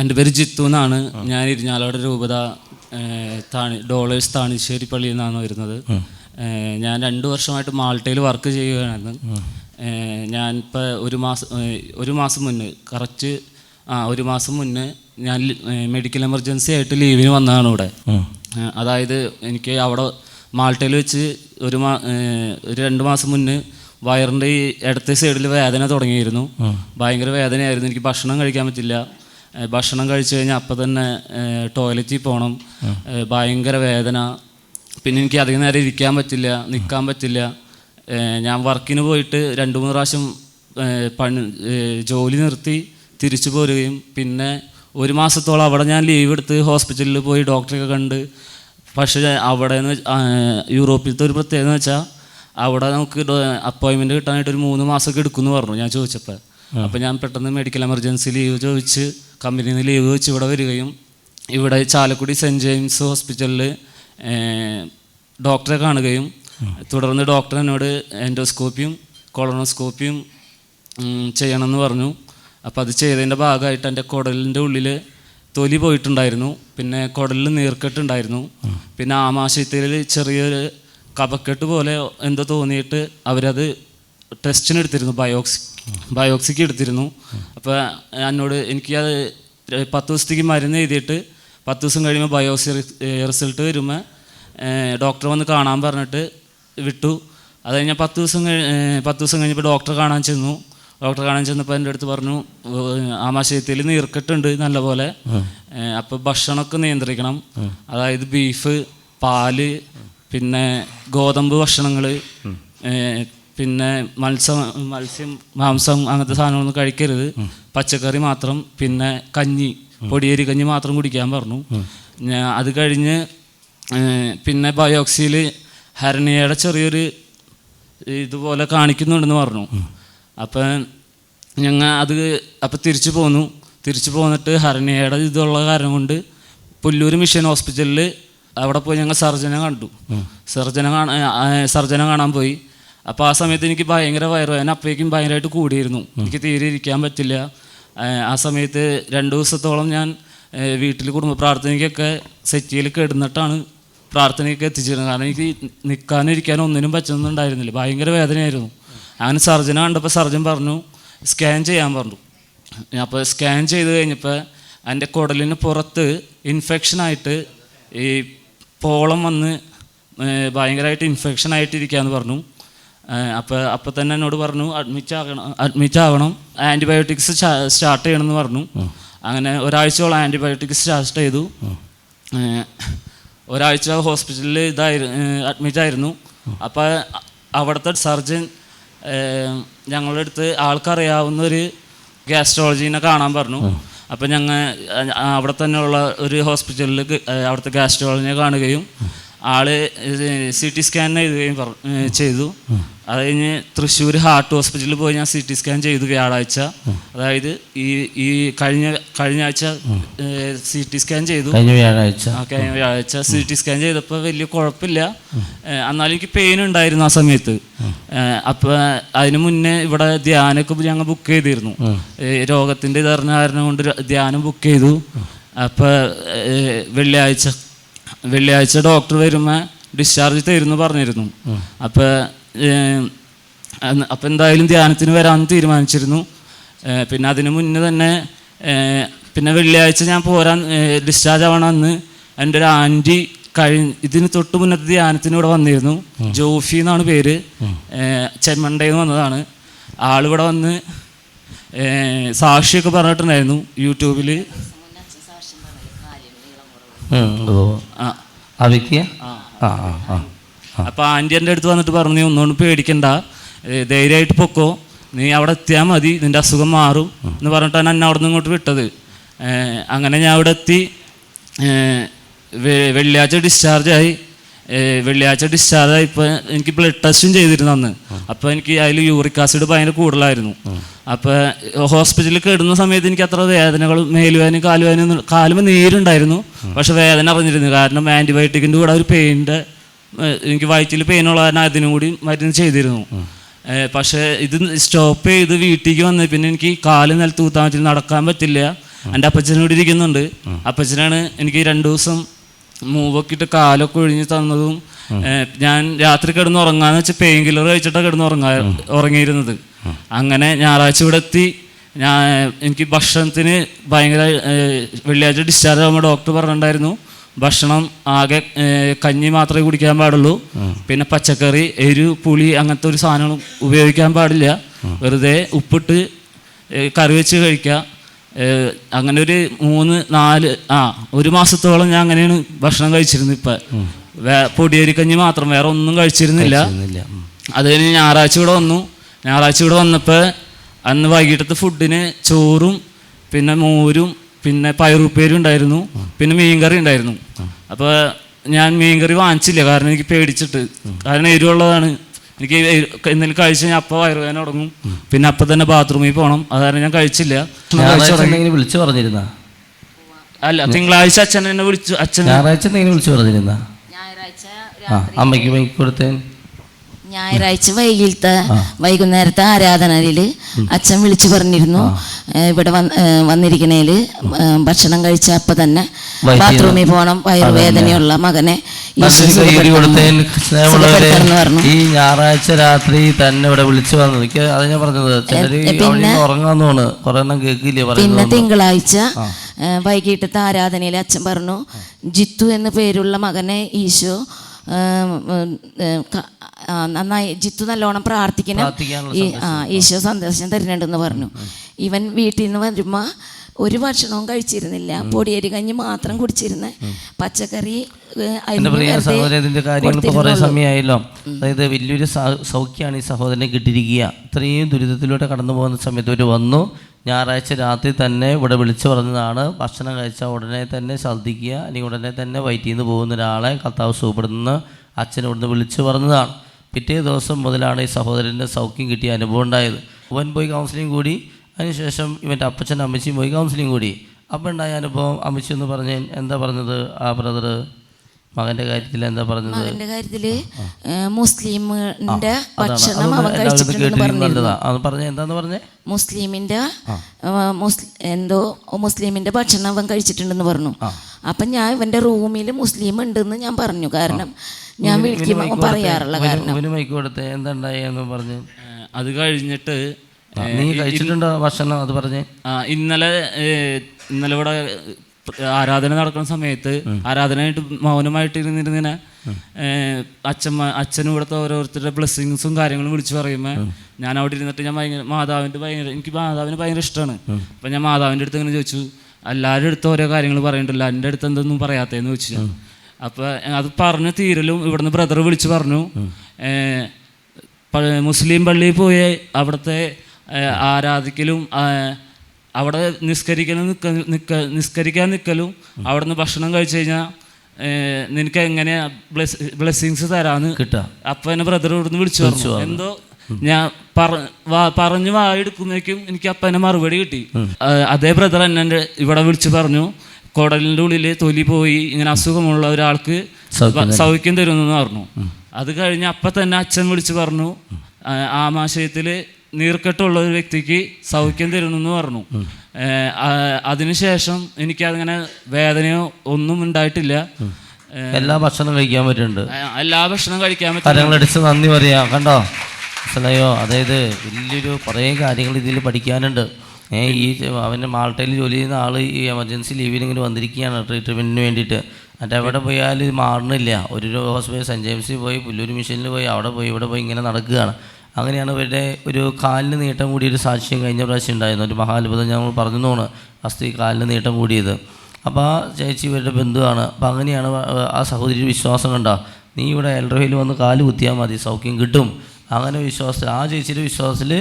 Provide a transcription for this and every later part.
എന്റെ പേര് ജിത്തു എന്നാണ് ഞാൻ ഇരിഞ്ഞാലോട് രൂപത താണി ഡോളേഴ്സ് താണിശ്ശേരി പള്ളിയിൽ നിന്നാണ് വരുന്നത് ഞാൻ രണ്ട് വർഷമായിട്ട് മാൾട്ടയിൽ വർക്ക് ചെയ്യുകയായിരുന്നു. ഞാനിപ്പോൾ ഒരു മാസം ഒരു മാസം മുന്നേ കറക്റ്റ് ആ ഒരു മാസം മുന്നേ ഞാൻ മെഡിക്കൽ എമർജൻസി ആയിട്ട് ലീവിന് വന്നതാണ് ഇവിടെ. അതായത് എനിക്ക് അവിടെ മാൾട്ടയിൽ വെച്ച് ഒരു മാ ഒരു രണ്ട് മാസം മുന്നേ വയറിന്റെ ഈ ഇടത്തെ സൈഡിൽ വേദന തുടങ്ങിയിരുന്നു. ഭയങ്കര വേദനയായിരുന്നു. എനിക്ക് ഭക്ഷണം കഴിക്കാൻ പറ്റില്ല. ഭക്ഷണം കഴിച്ചു കഴിഞ്ഞാൽ അപ്പം തന്നെ ടോയ്ലറ്റിൽ പോകണം ഭയങ്കര വേദന. പിന്നെ എനിക്ക് അധികം നേരം ഇരിക്കാൻ പറ്റില്ല നിൽക്കാൻ പറ്റില്ല. ഞാൻ വർക്കിന് പോയിട്ട് രണ്ട് മൂന്ന് പ്രാവശ്യം പണി ജോലി നിർത്തി തിരിച്ചു പോരുകയും. പിന്നെ ഒരു മാസത്തോളം അവിടെ ഞാൻ ലീവ് എടുത്ത് ഹോസ്പിറ്റലിൽ പോയി ഡോക്ടറെയൊക്കെ കണ്ട്. പക്ഷേ അവിടെ നിന്ന് യൂറോപ്പിലത്തെ ഒരു പ്രത്യേകത എന്ന് വെച്ചാൽ അവിടെ നമുക്ക് അപ്പോയിൻമെന്റ് കിട്ടാനായിട്ട് ഒരു മൂന്ന് മാസമൊക്കെ എടുക്കുമെന്ന് പറഞ്ഞു ഞാൻ ചോദിച്ചപ്പോൾ അപ്പോൾ ഞാൻ പെട്ടെന്ന് മെഡിക്കൽ എമർജൻസി ലീവ് ചോദിച്ച് കമ്പനിയിൽ നിന്ന് ലീവ് വെച്ച് ഇവിടെ വരികയും ഇവിടെ ചാലക്കുടി സെന്റ് ജെയിംസ് ഹോസ്പിറ്റലിൽ ഡോക്ടറെ കാണുകയും തുടർന്ന് ഡോക്ടർ എന്നോട് എൻഡോസ്കോപ്പിയും കൊളോണോസ്കോപ്പിയും ചെയ്യണമെന്ന് പറഞ്ഞു. അപ്പോൾ അത് ചെയ്തതിന്റെ ഭാഗമായിട്ട് എന്റെ കുടലിന്റെ ഉള്ളിൽ തൊലി പോയിട്ടുണ്ടായിരുന്നു. പിന്നെ കുടലിൽ നീർക്കെട്ടുണ്ടായിരുന്നു. പിന്നെ ആമാശയത്തിൽ ചെറിയൊരു കപക്കെട്ട് പോലെ എന്തോ തോന്നിയിട്ട് അവരത് ടെസ്റ്റിന് എടുത്തിരുന്നു ബയോക്സി ബയോക്സിക്ക് എടുത്തിരുന്നു. അപ്പോൾ എന്നോട് എനിക്ക് അത് പത്ത് ദിവസത്തേക്ക് മരുന്ന് എഴുതിയിട്ട് പത്ത് ദിവസം കഴിയുമ്പോൾ ബയോസി റിസൾട്ട് വരുമ്പോൾ ഡോക്ടർ വന്ന് കാണാൻ പറഞ്ഞിട്ട് വിട്ടു. അത് കഴിഞ്ഞാൽ പത്ത് ദിവസം കഴി ഏഹ് പത്ത് ദിവസം കഴിഞ്ഞപ്പോൾ ഡോക്ടറെ കാണാൻ ചെന്നു. ഡോക്ടറെ കാണാൻ ചെന്നപ്പോൾ എന്റെ അടുത്ത് പറഞ്ഞു ആമാശയത്തിൽ നീർക്കെട്ടുണ്ട് നല്ലപോലെ അപ്പോൾ ഭക്ഷണമൊക്കെ നിയന്ത്രിക്കണം. അതായത് ബീഫ് പാൽ പിന്നെ ഗോതമ്പ് ഭക്ഷണങ്ങൾ പിന്നെ മത്സ്യം മത്സ്യം മാംസം അങ്ങനത്തെ സാധനങ്ങളൊന്നും കഴിക്കരുത്. പച്ചക്കറി മാത്രം പിന്നെ കഞ്ഞി പൊടിയേരി കഞ്ഞി മാത്രം കുടിക്കാൻ പറഞ്ഞു. ഞാൻ അത് കഴിഞ്ഞ് പിന്നെ ബയോക്സിയിൽ ഹരണിയയുടെ ചെറിയൊരു ഇതുപോലെ കാണിക്കുന്നുണ്ടെന്ന് പറഞ്ഞു. അപ്പം ഞങ്ങൾ അത് അപ്പം തിരിച്ചു പോന്നു. തിരിച്ചു പോന്നിട്ട് ഹരണിയയുടെ ഇതുള്ള കാരണം കൊണ്ട് പുല്ലൂർ മിഷൻ ഹോസ്പിറ്റലിൽ അവിടെ പോയി ഞങ്ങൾ സർജനെ കണ്ടു. സർജനെ കാണാൻ സർജനെ കാണാൻ പോയി. അപ്പോൾ ആ സമയത്ത് എനിക്ക് ഭയങ്കര വയറുവേദന. അപ്പോഴേക്കും ഭയങ്കരമായിട്ട് കൂടിയിരുന്നു. എനിക്ക് തീരെ ഇരിക്കാൻ പറ്റില്ല. ആ, സമയത്ത് രണ്ട് ദിവസത്തോളം ഞാൻ വീട്ടിൽ കുടുംബ പ്രാർത്ഥനയ്ക്കൊക്കെ സെറ്റിയിൽ കിടന്നിട്ടാണ് പ്രാർത്ഥനയ്ക്ക് എത്തിച്ചിരുന്നത്. കാരണം എനിക്ക് നിൽക്കാനും ഇരിക്കാനും ഒന്നിനും പറ്റുന്നുണ്ടായിരുന്നില്ല ഭയങ്കര വേദനയായിരുന്നു. അങ്ങനെ സർജനെ കണ്ടപ്പോൾ സർജൻ പറഞ്ഞു സ്കാൻ ചെയ്യാൻ പറഞ്ഞു. അപ്പോൾ സ്കാൻ ചെയ്ത് കഴിഞ്ഞപ്പോൾ എന്റെ കുടലിന് പുറത്ത് ഇൻഫെക്ഷനായിട്ട് ഈ പോളം വന്ന് ഭയങ്കരമായിട്ട് ഇൻഫെക്ഷൻ ആയിട്ടിരിക്കുകയെന്ന് പറഞ്ഞു. അപ്പോൾ അപ്പോൾ തന്നെ എന്നോട് പറഞ്ഞു അഡ്മിറ്റ് ആകണം അഡ്മിറ്റ് ആവണം. ആന്റിബയോട്ടിക്സ് സ്റ്റാർട്ട് ചെയ്യണമെന്ന് പറഞ്ഞു. അങ്ങനെ ഒരാഴ്ചയോളം ആന്റിബയോട്ടിക്സ് സ്റ്റാർട്ട് ചെയ്തു. ഒരാഴ്ച ഹോസ്പിറ്റലിൽ ഇതായിരുന്നു അഡ്മിറ്റ് ആയിരുന്നു. അപ്പോൾ അവിടുത്തെ സർജൻ ഞങ്ങളുടെ അടുത്ത് ആൾക്കറിയാവുന്ന ഒരു ഗ്യാസ്ട്രോളജീനെ കാണാൻ പറഞ്ഞു. അപ്പം ഞങ്ങൾ അവിടെ തന്നെയുള്ള ഒരു ഹോസ്പിറ്റലിൽ അവിടുത്തെ ഗ്യാസ്ട്രോളജിനെ കാണുകയും ആൾ സി ടി സ്കാൻ എഴുതുകയും ചെയ്തു. അത് കഴിഞ്ഞ് തൃശ്ശൂർ ഹാർട്ട് ഹോസ്പിറ്റലിൽ പോയി ഞാൻ സി ടി സ്കാൻ ചെയ്തു വ്യാഴാഴ്ച. അതായത് ഈ ഈ കഴിഞ്ഞ കഴിഞ്ഞ ആഴ്ച സി ടി സ്കാൻ ചെയ്തു. കഴിഞ്ഞ വ്യാഴാഴ്ച. ആ, കഴിഞ്ഞ വ്യാഴാഴ്ച സി ടി സ്കാൻ ചെയ്തപ്പോൾ വലിയ കുഴപ്പമില്ല. എന്നാലും എനിക്ക് പെയിൻ ഉണ്ടായിരുന്നു ആ സമയത്ത്. അപ്പൊ അപ്പോൾ അതിന് മുന്നേ ഇവിടെ ധ്യാനമൊക്കെ ഞങ്ങൾ ബുക്ക് ചെയ്തിരുന്നു. രോഗത്തിന്റെ രോഗത്തിന്റെ ഇതറിഞ്ഞ കാരണം കൊണ്ട് ധ്യാനം ബുക്ക് ചെയ്തു. അപ്പോൾ വെള്ളിയാഴ്ച വെള്ളിയാഴ്ച ഡോക്ടർ വരുമ്പോൾ ഡിസ്ചാർജ് തരുന്നു പറഞ്ഞിരുന്നു. അപ്പോൾ അപ്പം എന്തായാലും ധ്യാനത്തിന് വരാമെന്ന് തീരുമാനിച്ചിരുന്നു. പിന്നെ അതിന് മുന്നേ തന്നെ പിന്നെ വെള്ളിയാഴ്ച ഞാൻ പോരാൻ ഡിസ്ചാർജ് ആവണം അന്ന് എന്റെ ഒരു ആന്റി കഴിഞ്ഞ ഇതിന് തൊട്ട് മുന്നത്തെ ധ്യാനത്തിന് ഇവിടെ വന്നിരുന്നു. ജോഫി എന്നാണ് പേര്. ചെമ്മണ്ടയിൽ നിന്ന് വന്നതാണ്. ആളിവിടെ വന്ന് സാക്ഷിയൊക്കെ പറഞ്ഞിട്ടുണ്ടായിരുന്നു യൂട്യൂബിൽ. ആ വ്യക്തിയെ? ആ. ആ ആ അപ്പോൾ ആന്റി എന്റെ അടുത്ത് വന്നിട്ട് പറഞ്ഞു ഒന്നുകൊണ്ട് പേടിക്കണ്ട. ധൈര്യമായിട്ട് പൊക്കോ. നീ അവിടെ എത്തിയാൽ മതി. നിന്റെ അസുഖം മാറും. എന്ന് പറഞ്ഞിട്ടാണ് എന്നെ അവിടെ നിന്ന് ഇങ്ങോട്ട് വിട്ടത്. അങ്ങനെ ഞാൻ അവിടെ എത്തി. വെള്ളിയാഴ്ച ഡിസ്ചാർജായി വെള്ളിയാഴ്ച ഡിസ്ചാർജ് ആയപ്പോൾ എനിക്ക് ബ്ലഡ് ടെസ്റ്റും ചെയ്തിരുന്നു അന്ന്. അപ്പോൾ എനിക്ക് അതിൽ യൂറിക് ആസിഡ് ഭയങ്കര കൂടുതലായിരുന്നു. അപ്പോൾ ഹോസ്പിറ്റലിൽ കിടന്ന സമയത്ത് എനിക്ക് അത്ര വേദനകൾ മേലുവേദന കാലുവേദന കാലുമ നീരുണ്ടായിരുന്നു. പക്ഷെ വേദന അറിഞ്ഞിരുന്നു. കാരണം ആന്റിബയോട്ടിക്കിന്റെ കൂടെ ഒരു പെയിന്റെ എനിക്ക് വയറ്റിൽ പെയിനുള്ള കാരണം അതിനും കൂടി മരുന്ന് ചെയ്തിരുന്നു. പക്ഷെ ഇത് സ്റ്റോപ്പ് ചെയ്ത് വീട്ടിലേക്ക് വന്ന് പിന്നെ എനിക്ക് കാൽ നിലത്ത് കുത്താൻ പറ്റില്ല നടക്കാൻ പറ്റില്ല. എന്റെ അപ്പച്ചനോട് ഇരിക്കുന്നുണ്ട്. അപ്പച്ചനാണ് എനിക്ക് രണ്ടു ദിവസം മൂവൊക്കെ ഇട്ട് കാലൊക്കെ ഒഴിഞ്ഞ് തന്നതും ഞാൻ രാത്രി കിടന്ന് ഉറങ്ങാന്ന് വെച്ചാൽ പെയിൻ കില്ലർ കഴിച്ചിട്ടാണ് കിടന്ന് ഉറങ്ങാ ഉറങ്ങിയിരുന്നത്. അങ്ങനെ ഞായറാഴ്ച ഇവിടെ എത്തി. ഞാൻ എനിക്ക് ഭക്ഷണത്തിന് ഭയങ്കര വെള്ളിയാഴ്ച ഡിസ്ചാർജ് ആകുമ്പോൾ ഡോക്ടർ പറഞ്ഞിട്ടുണ്ടായിരുന്നു ഭക്ഷണം ആകെ കഞ്ഞി മാത്രമേ കുടിക്കാൻ പാടുള്ളൂ. പിന്നെ പച്ചക്കറി എരു പുളി അങ്ങനത്തെ ഒരു സാധനങ്ങളും ഉപയോഗിക്കാൻ പാടില്ല. വെറുതെ ഉപ്പിട്ട് കറി വെച്ച് കഴിക്കുക അങ്ങനെ ഒരു മൂന്ന് നാല് ആ ഒരു മാസത്തോളം ഞാൻ അങ്ങനെയാണ് ഭക്ഷണം കഴിച്ചിരുന്നത് ഇപ്പം. പൊടിയരിക്കഞ്ഞി മാത്രം വേറെ ഒന്നും കഴിച്ചിരുന്നില്ല. അത് കഴിഞ്ഞ് ഞായറാഴ്ച ഇവിടെ വന്നു. ഞായറാഴ്ച ഇവിടെ വന്നപ്പോൾ അന്ന് വൈകിട്ടത്തെ ഫുഡിന് ചോറും പിന്നെ മോരും പിന്നെ പയറുപ്പേരും ഉണ്ടായിരുന്നു പിന്നെ മീൻകറി ഉണ്ടായിരുന്നു. അപ്പോൾ ഞാൻ മീൻകറി വാങ്ങിച്ചില്ല കാരണം എനിക്ക് പേടിച്ചിട്ട്. കാരണം എരിവുള്ളതാണ്. എനിക്ക് എന്തെങ്കിലും കഴിച്ച് ഞാൻ അപ്പം വയറുവേദന തുടങ്ങും. പിന്നെ അപ്പം തന്നെ ബാത്റൂമിൽ പോകണം അതായത് ഞാൻ കഴിച്ചില്ല. വിളിച്ചു പറഞ്ഞിരുന്ന? അല്ല തിങ്കളാഴ്ച അച്ഛൻ എന്നെ വിളിച്ചു അച്ഛൻ ഞായറാഴ്ച എന്തെങ്കിലും വിളിച്ചു പറഞ്ഞിരുന്ന? അമ്മയ്ക്ക് കൊടുത്തേൻ ഞായറാഴ്ച വൈകിട്ട് വൈകുന്നേരത്തെ ആരാധനയിൽ അച്ഛൻ വിളിച്ചു പറഞ്ഞിരുന്നു. ഇവിടെ വന്ന് വന്നിരിക്കണേൽ ഭക്ഷണം കഴിച്ച അപ്പൊ തന്നെ ബാത്റൂമിൽ പോകണം വയറുവേദനയുള്ള മകനെ ഈ ഞായറാഴ്ച രാത്രി തന്നെ ഇവിടെ വിളിച്ചു വന്നത് എനിക്ക് അത് പറഞ്ഞത്. ഉറങ്ങാന്നോണ് കുറെ എണ്ണം കേൾക്കില്ലേ പിന്നെ തിങ്കളാഴ്ച വൈകിട്ടത്തെ ആരാധനയിൽ അച്ഛൻ പറഞ്ഞു ജിത്തു എന്ന പേരുള്ള മകനെ ഈശോ നന്നായി ജിത്തു നല്ലോണം പ്രാർത്ഥിക്കണം ഈ ആ ഈശോ സന്ദേശം തരുന്നുണ്ടെന്ന് പറഞ്ഞു. ഇവൻ വീട്ടിൽ നിന്ന് വരുമ്പോൾ ഒരു ഭക്ഷണവും കഴിച്ചിരുന്നില്ല. പൊടിയരി കഞ്ഞി മാത്രം കുടിച്ചിരുന്ന. പച്ചക്കറി എന്റെ പ്രിയ സഹോദരൻ കാര്യങ്ങൾ ഇപ്പോൾ കുറേ സമയമായല്ലോ. അതായത് വലിയൊരു സൗഖ്യമാണ് ഈ സഹോദരനെ കിട്ടിയിരിക്കുക. ഇത്രയും ദുരിതത്തിലൂടെ കടന്നു പോകുന്ന സമയത്ത് ഒരു വന്നു. ഞായറാഴ്ച രാത്രി തന്നെ ഇവിടെ വിളിച്ചു പറഞ്ഞതാണ്. ഭക്ഷണം കഴിച്ചാൽ ഉടനെ തന്നെ ഛർദ്ദിക്കുക. അല്ലെങ്കിൽ ഉടനെ തന്നെ വയറ്റിൽ നിന്ന് പോകുന്ന ഒരാളെ കർത്താവ് സൂപ്പെടുന്ന അച്ഛൻ ഇവിടുന്ന് വിളിച്ചു പറഞ്ഞതാണ്. പിറ്റേ ദിവസം മുതലാണ് ഈ സഹോദരന്റെ സൗഖ്യം കിട്ടിയ അനുഭവം ഉണ്ടായത്. അവൻ പോയി കൗൺസിലിംഗ് കൂടി. അതിനുശേഷം ഇവന്റെ അപ്പച്ചൻ അമ്മച്ചിയും പോയി കൗൺസിലിംഗ് കൂടി. അപ്പം ഉണ്ടായ അനുഭവം അമ്മച്ചി എന്ന് പറഞ്ഞ് എന്താ പറഞ്ഞത് ആ ബ്രദർ മകന്റെ കാര്യത്തിൽ എന്താ പറഞ്ഞത്? മകന്റെ മുസ്ലിമിന്റെ ഭക്ഷണം അവൻ കഴിച്ചിട്ടുണ്ടെന്ന് പറഞ്ഞ എന്താന്ന് പറഞ്ഞേ? മുസ്ലിമിന്റെ എന്തോ മുസ്ലിമിന്റെ ഭക്ഷണം അവൻ കഴിച്ചിട്ടുണ്ടെന്ന് പറഞ്ഞു. അപ്പം ഞാൻ ഇവന്റെ റൂമിൽ മുസ്ലിം ഉണ്ടെന്ന് ഞാൻ പറഞ്ഞു. കാരണം ഞാൻ വിളിക്കുമ്പോൾ പറയാറുള്ള കാരണം. കൊടുത്തേ. പറഞ്ഞ്? അത് കഴിഞ്ഞിട്ട് നീ കഴിച്ചിട്ടുണ്ടോ ഭക്ഷണം? അത് പറഞ്ഞേ. ഇന്നലെ ഇന്നലെ ഇവിടെ ആരാധന നടക്കുന്ന സമയത്ത് ആരാധനയായിട്ട് മൗനമായിട്ട് ഇരുന്നിരുന്നിങ്ങനെ അച്ഛമ്മ അച്ഛനും ഇവിടുത്തെ ഓരോരുത്തരുടെ ബ്ലെസ്സിങ്സും കാര്യങ്ങളും വിളിച്ചു പറയുമ്പോൾ ഞാൻ അവിടെ ഇരുന്നിട്ട് ഞാൻ ഭയങ്കര മാതാവിന്റെ ഭയങ്കര എനിക്ക് മാതാവിന് ഭയങ്കര ഇഷ്ടമാണ് അപ്പം ഞാൻ മാതാവിന്റെ അടുത്ത് ഇങ്ങനെ ചോദിച്ചു എല്ലാവരുടെ അടുത്ത് ഓരോ കാര്യങ്ങൾ പറയണ്ടല്ലോ? എന്റെ അടുത്ത് എന്തൊന്നും പറയാത്തതെന്ന് ചോദിച്ചു അപ്പോൾ അത് പറഞ്ഞു തീരലും ഇവിടുന്ന് ബ്രദർ വിളിച്ചു പറഞ്ഞു. മുസ്ലിം പള്ളിയിൽ പോയി അവിടുത്തെ ആരാധിക്കലും അവിടെ നിസ്കരിക്കണം നിക്ക നിക്ക നിസ്കരിക്കാൻ നിൽക്കലും അവിടുന്ന് ഭക്ഷണം കഴിച്ചു കഴിഞ്ഞാൽ നിനക്ക് എങ്ങനെയാ ബ്ലെസ് ബ്ലെസ്സിങ്സ് തരാന്ന് കിട്ടാ അപ്പൊ എന്നെ ബ്രദർ ഇവിടുന്ന് വിളിച്ചു പറഞ്ഞു. എന്തോ ഞാൻ പറഞ്ഞു വായെടുക്കുന്നേക്കും എനിക്ക് അപ്പ എന്നെ മറുപടി കിട്ടി. അതേ ബ്രദർ എന്നെ ഇവിടെ വിളിച്ച് പറഞ്ഞു കുടലിന്റെ ഉള്ളിൽ തൊലി പോയി ഇങ്ങനെ അസുഖമുള്ള ഒരാൾക്ക് സൗഖ്യം തരുന്നു തരുമെന്ന് പറഞ്ഞു. അത് കഴിഞ്ഞ് അപ്പം തന്നെ അച്ഛൻ വിളിച്ചു പറഞ്ഞു ആമാശയത്തിൽ നീർക്കെട്ടുള്ള ഒരു വ്യക്തിക്ക് സൗഖ്യം തരുന്നു എന്ന് പറഞ്ഞു അതിനുശേഷം എനിക്കതിങ്ങനെ വേദനയോ ഒന്നും ഉണ്ടായിട്ടില്ല. എല്ലാ ഭക്ഷണം കഴിക്കാൻ പറ്റുന്നുണ്ട്. എല്ലാ ഭക്ഷണം കഴിക്കാൻ പറ്റും. അടിച്ച് നന്ദി പറയാം. കണ്ടോ? മനസ്സിലായോ? അതായത് വലിയൊരു കുറേ കാര്യങ്ങൾ ഇതിൽ പഠിക്കാനുണ്ട്. ഏ ഈ അവന്റെ മാൾട്ടയിൽ ജോലി ചെയ്യുന്ന ആൾ ഈ എമർജൻസി ലീവിന് ഇങ്ങനെ വന്നിരിക്കുകയാണ് ട്രീറ്റ്മെന്റിന് വേണ്ടിയിട്ട്. എന്നിട്ട് എവിടെ പോയാലും ഇത് മാറണില്ല. ഒരു ഹോസ്പിറ്റൽ സെന്റ് ജെയിംസിൽ പോയി പുല്ലൂർ മിഷനിൽ പോയി അവിടെ പോയി ഇവിടെ പോയി ഇങ്ങനെ നടക്കുകയാണ്. അങ്ങനെയാണ് ഇവരുടെ ഒരു കാലിന് നീട്ടം കൂടിയ ഒരു സാക്ഷ്യം കഴിഞ്ഞ പ്രാവശ്യം ഉണ്ടായിരുന്നു. ഒരു മഹാത്ഭുതം ഞങ്ങൾ പറഞ്ഞു തോന്നുന്നു അസ്ഥി കാലിന് നീട്ടം കൂടിയത്. അപ്പോൾ ആ ചേച്ചി ഇവരുടെ ബന്ധുവാണ്. അപ്പോൾ അങ്ങനെയാണ് ആ സഹോദരി വിശ്വാസം കണ്ടോ നീ ഇവിടെ എൽറോയിൽ വന്ന് കാൽ കുത്തിയാൽ മതി സൗഖ്യം കിട്ടും. അങ്ങനെ വിശ്വാസത്തിൽ ആ ചേച്ചിയുടെ വിശ്വാസത്തിൽ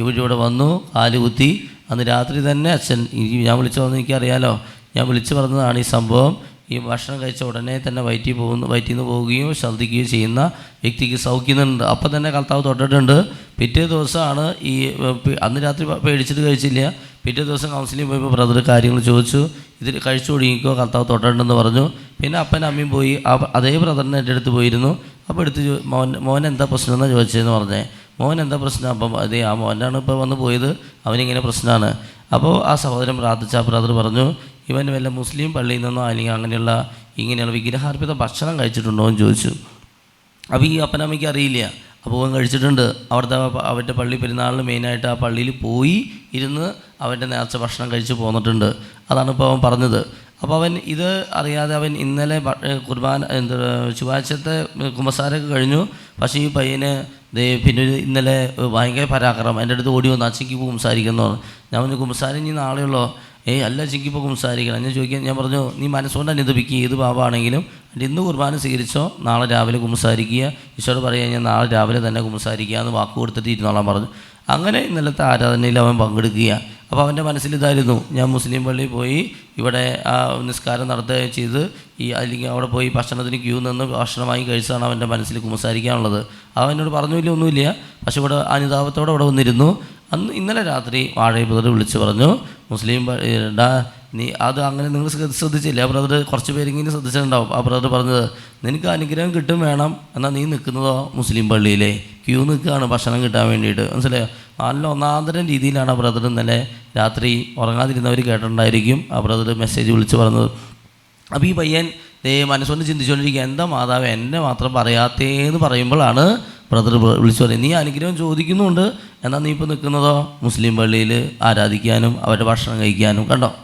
ഇവരിവിടെ വന്നു കാൽ കുത്തി. അന്ന് രാത്രി തന്നെ അച്ഛൻ ഞാൻ വിളിച്ചു വന്ന് എനിക്കറിയാലോ? ഞാൻ വിളിച്ചു പറഞ്ഞതാണ് ഈ സംഭവം. ഈ ഭക്ഷണം കഴിച്ച ഉടനെ തന്നെ വയറ്റിൽ പോകുന്നു വയറ്റിൽ നിന്ന് പോവുകയും ഛർദ്ദിക്കുകയും ചെയ്യുന്ന വ്യക്തിക്ക് സൗഖ്യമുണ്ട്. അപ്പം തന്നെ കർത്താവ് തൊട്ടിട്ടുണ്ട് പിറ്റേ ദിവസമാണ് ഈ അന്ന് രാത്രി പേടിച്ചിട്ട് കഴിച്ചില്ല. പിറ്റേ ദിവസം കൗൺസിലിംഗ് പോയപ്പോൾ ബ്രദർ കാര്യങ്ങൾ ചോദിച്ചു ഇതിൽ കഴിച്ചു തുടങ്ങിക്കോ കർത്താവ് തൊട്ടിട്ടുണ്ടെന്ന് പറഞ്ഞു. പിന്നെ അപ്പൻ അമ്മയും പോയി അതേ ബ്രദറിനെ എന്റെ അടുത്ത് പോയിരുന്നു. അപ്പോൾ എടുത്ത് മോൻ മോൻ എന്താ പ്രശ്നം എന്നാണ് ചോദിച്ചതെന്ന് പറഞ്ഞേ. മോൻ എന്താ പ്രശ്നം? അപ്പം അതെ ആ മോനാണ് ഇപ്പോൾ വന്ന് പോയത് അവനിങ്ങനെ പ്രശ്നമാണ്. അപ്പോൾ ആ സഹോദരൻ പ്രാർത്ഥിച്ച ബ്രദർ പറഞ്ഞു ഇവൻ വല്ല മുസ്ലിം പള്ളിയിൽ നിന്നോ അല്ലെങ്കിൽ അങ്ങനെയുള്ള ഇങ്ങനെയുള്ള വിഗ്രഹാർപ്പിത ഭക്ഷണം കഴിച്ചിട്ടുണ്ടോ? എന്ന് ചോദിച്ചു. അപ്പോൾ ഈ അപ്പനമ്മയ്ക്ക് അറിയില്ല. അപ്പോൾ അവൻ കഴിച്ചിട്ടുണ്ട്. അവിടുത്തെ അവന്റെ പള്ളി പെരുന്നാളിന് മെയിനായിട്ട് ആ പള്ളിയിൽ പോയി ഇരുന്ന് അവന്റെ നേർച്ച ഭക്ഷണം കഴിച്ച് പോന്നിട്ടുണ്ട്. അതാണ് ഇപ്പോൾ അവൻ പറഞ്ഞത്. അപ്പോൾ അവൻ ഇത് അറിയാതെ അവൻ ഇന്നലെ കുർബാന എന്താ ചൊവ്വാഴ്ചത്തെ കുമ്പസാരൊക്കെ കഴിഞ്ഞു. പക്ഷേ ഈ പയ്യന് ദേ പിന്നെ ഇന്നലെ ഭയങ്കര പരാക്രമം. എന്റെ അടുത്ത് ഓടി വന്നു അച്ഛക്ക് കുംസാരിക്കുന്നു ഞാൻ പറഞ്ഞു കുംസാരി ഇനി നാളെയുള്ളോ ഏയ് അല്ല ഇപ്പോൾ കുമ്പസാരിക്കണം ഞാൻ ചോദിക്കാൻ ഞാൻ പറഞ്ഞു നീ മനസ്സുകൊണ്ട് അനുദപിക്കുക ഏത് പാപമാണെങ്കിലും ഇന്ന് കുർബാന സ്വീകരിച്ചോ? നാളെ രാവിലെ കുംസാരിക്കുക ഈശോട് പറയുക ഞാൻ നാളെ രാവിലെ തന്നെ കുംസാരിക്കുക എന്ന് വാക്ക് കൊടുത്തിട്ട് പറഞ്ഞു. അങ്ങനെ ഇന്നലത്തെ ആരാധനയിൽ അവൻ പങ്കെടുക്കുക അപ്പോൾ അവന്റെ മനസ്സിൽ ഇതായിരുന്നു ഞാൻ മുസ്ലിം പള്ളിയിൽ പോയി ഇവിടെ ആ നിസ്കാരം നടത്തുകയും ചെയ്ത് ഈ അല്ലെങ്കിൽ അവിടെ പോയി ഭക്ഷണത്തിന് ക്യൂ നിന്ന് ഭക്ഷണം വാങ്ങി കഴിച്ചാണ് അവന്റെ മനസ്സിൽ കുമ്പസാരിക്കാനുള്ളത്. അവൻ എന്നോട് പറഞ്ഞില്ല ഒന്നുമില്ല. പക്ഷെ ഇവിടെ അനുതാപത്തോടെ അവിടെ വന്നിരുന്നു. അന്ന് ഇന്നലെ രാത്രി വാഴയെ ബ്രദർ വിളിച്ച് പറഞ്ഞു മുസ്ലിം പള്ളിടാ നീ അത് അങ്ങനെ നിങ്ങൾ ശ്രദ്ധിച്ചില്ല? ആ ബ്രദർ കുറച്ച് പേരെങ്കിലും ശ്രദ്ധിച്ചിട്ടുണ്ടാവും. ആ ബ്രദർ പറഞ്ഞത് നിനക്ക് അനുഗ്രഹം കിട്ടും വേണം എന്നാൽ നീ നിൽക്കുന്നതോ മുസ്ലിം പള്ളിയിലെ? ക്യൂ നിൽക്കുകയാണ് ഭക്ഷണം കിട്ടാൻ വേണ്ടിയിട്ട്. മനസ്സിലായോ? നല്ല ഒന്നാന്തരം രീതിയിലാണ് ബ്രദർ ഇന്നലെ രാത്രി ഉറങ്ങാതിരുന്നവർ കേട്ടിട്ടുണ്ടായിരിക്കും. ആ ബ്രദർ മെസ്സേജ് വിളിച്ച് പറഞ്ഞത് അപ്പോൾ ഈ പയ്യൻ ദേ മനസ്സുകൊണ്ട് ചിന്തിച്ചുകൊണ്ടിരിക്കുക എന്താ മാതാവ് എന്നെ മാത്രം പറയാത്തേന്ന് പറയുമ്പോഴാണ് ബ്രദർ വിളിച്ചു പറയുന്നത്. നീ അനുഗ്രഹം ചോദിക്കുന്നുണ്ട് എന്നാൽ നീ ഇപ്പോൾ നിൽക്കുന്നതോ? മുസ്ലിം പള്ളിയിൽ ആരാധിക്കാനും അവരുടെ ഭക്ഷണം കഴിക്കാനും കണ്ടോ?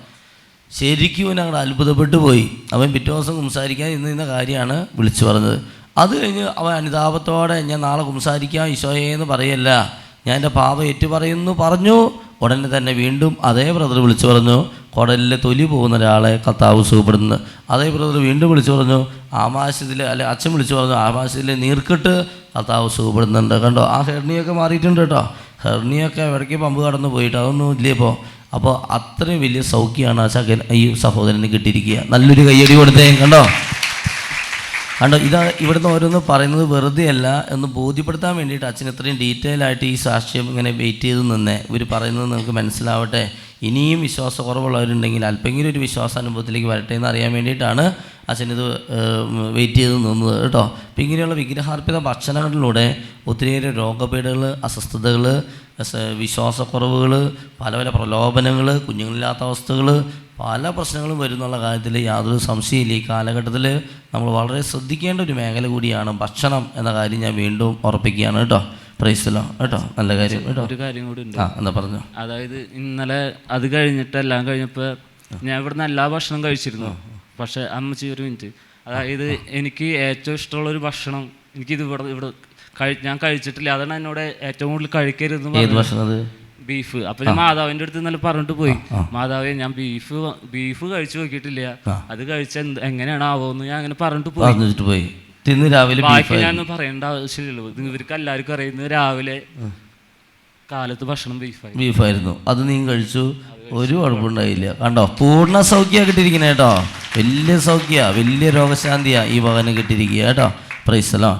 ശരിക്കും അവൻ അവിടെ അത്ഭുതപ്പെട്ടു പോയി. അവൻ പിറ്റേ ദിവസം സംസാരിക്കാൻ ഇന്ന് ഇന്ന കാര്യമാണ് വിളിച്ചു പറഞ്ഞത്. അത് കഴിഞ്ഞ് അവൻ അനുതാപത്തോടെ ഞാൻ നാളെ കുംസാരിക്കാം ഈശോയെ എന്ന് പറയല്ല. ഞാൻ എന്റെ പാപം ഏറ്റുപറയുന്നു പറഞ്ഞു. ഉടനെ തന്നെ വീണ്ടും അതേ ബ്രദർ വിളിച്ചു പറഞ്ഞു കുടലിലെ തൊലി പോകുന്ന ഒരാളെ കർത്താവ് സുഖപ്പെടുന്നു അതേ ബ്രദർ വീണ്ടും വിളിച്ചു പറഞ്ഞു ആമാശത്തിൽ അല്ലെ അച്ഛൻ വിളിച്ചു പറഞ്ഞു ആമാശത്തിൽ നീർക്കിട്ട് കർത്താവ് സുഖപ്പെടുന്നുണ്ട് കണ്ടോ ആ ഹെർണിയൊക്കെ മാറിയിട്ടുണ്ട് കേട്ടോ. ഹെർണിയൊക്കെ ഇടയ്ക്ക് പമ്പ് കടന്നു പോയിട്ട് അതൊന്നും ഇല്ലേ ഇപ്പോൾ അപ്പോൾ അത്രയും വലിയ സൗഖ്യമാണ് ആ ചകൻ ഈ സഹോദരന് കിട്ടിയിരിക്കുക. നല്ലൊരു കയ്യടി കൊടുത്തേ കണ്ടോ? കണ്ടോ ഇതാ ഇവിടുന്ന് ഓരോന്ന് പറയുന്നത് വെറുതെ അല്ല എന്ന് ബോധ്യപ്പെടുത്താൻ വേണ്ടിയിട്ട് അച്ഛൻ ഇത്രയും ഡീറ്റെയിൽ ആയിട്ട് ഈ സാക്ഷ്യം ഇങ്ങനെ വെയിറ്റ് ചെയ്ത് നിന്നേ. ഇവർ പറയുന്നത് നിങ്ങൾക്ക് മനസ്സിലാവട്ടെ. ഇനിയും വിശ്വാസക്കുറവുള്ളവരുണ്ടെങ്കിൽ അല്പെങ്കിലും ഒരു വിശ്വാസ അനുഭവത്തിലേക്ക് വരട്ടെ എന്ന് അറിയാൻ വേണ്ടിയിട്ടാണ് അച്ഛൻ ഇത് വെയിറ്റ് ചെയ്ത് നിന്നത് കേട്ടോ. അപ്പം ഇങ്ങനെയുള്ള വിഗ്രഹാർപ്പിത ഭക്ഷണങ്ങളിലൂടെ ഒത്തിരിയേറെ രോഗപീഠകൾ അസ്വസ്ഥതകൾ വിശ്വാസക്കുറവുകൾ പല പല പ്രലോഭനങ്ങൾ കുഞ്ഞുങ്ങളില്ലാത്ത അവസ്ഥകൾ പല പ്രശ്നങ്ങളും വരുന്നുള്ള കാര്യത്തിൽ യാതൊരു സംശയമില്ല ഈ കാലഘട്ടത്തിൽ നമ്മൾ വളരെ ശ്രദ്ധിക്കേണ്ട ഒരു മേഖല കൂടിയാണ് ഭക്ഷണം എന്ന കാര്യം ഞാൻ വീണ്ടും ഉറപ്പിക്കുകയാണ് കേട്ടോ. പ്രൈസലോ കേട്ടോ നല്ല കാര്യം കേട്ടോ. ഒരു കാര്യം കൂടി ഉണ്ട്. ആ എന്താ പറഞ്ഞു? അതായത് ഇന്നലെ അത് കഴിഞ്ഞിട്ട് എല്ലാം കഴിഞ്ഞപ്പോൾ ഞാൻ ഇവിടുന്ന് എല്ലാ ഭക്ഷണം കഴിച്ചിരുന്നു. പക്ഷെ അമ്മച്ചി ഒരു മിനിറ്റ് അതായത് എനിക്ക് ഏറ്റവും ഇഷ്ടമുള്ള ഒരു ഭക്ഷണം എനിക്കിത് ഇവിടെ ഇവിടെ കഴി- ഞാൻ കഴിച്ചിട്ടില്ല. അതാണ് എന്നോട് ഏറ്റവും കൂടുതൽ കഴിക്കരുത് ബീഫ്. അപ്പൊ ഞാൻ മാതാവിന്റെ അടുത്ത് ഇന്നലെ പറഞ്ഞിട്ട് പോയി. മാതാവേ ഞാൻ ബീഫ് ബീഫ് കഴിച്ചു നോക്കിയിട്ടില്ല. അത് കഴിച്ച എങ്ങനെയാണ് ആവോന്ന് ഞാൻ അങ്ങനെ പറഞ്ഞിട്ട് പോയി. തിന്ന് രാവിലെ ബാക്കി ഞാൻ പറയേണ്ട ആവശ്യമില്ലല്ലോ. ഇവർക്ക് എല്ലാവർക്കും അറിയുന്നത് രാവിലെ കാലത്ത് ഭക്ഷണം ബീഫായി ബീഫായിരുന്നു അത് നീ കഴിച്ചു. ഒരു കുഴപ്പമുണ്ടായില്ല. കണ്ടോ? പൂർണ സൗഖ്യ കേട്ടോ. വലിയ സൗഖ്യ വലിയ രോഗശാന്തിയാണ് ഈ ഭവന് കിട്ടിയിരിക്കുക കേട്ടോ. പ്രൈസലോ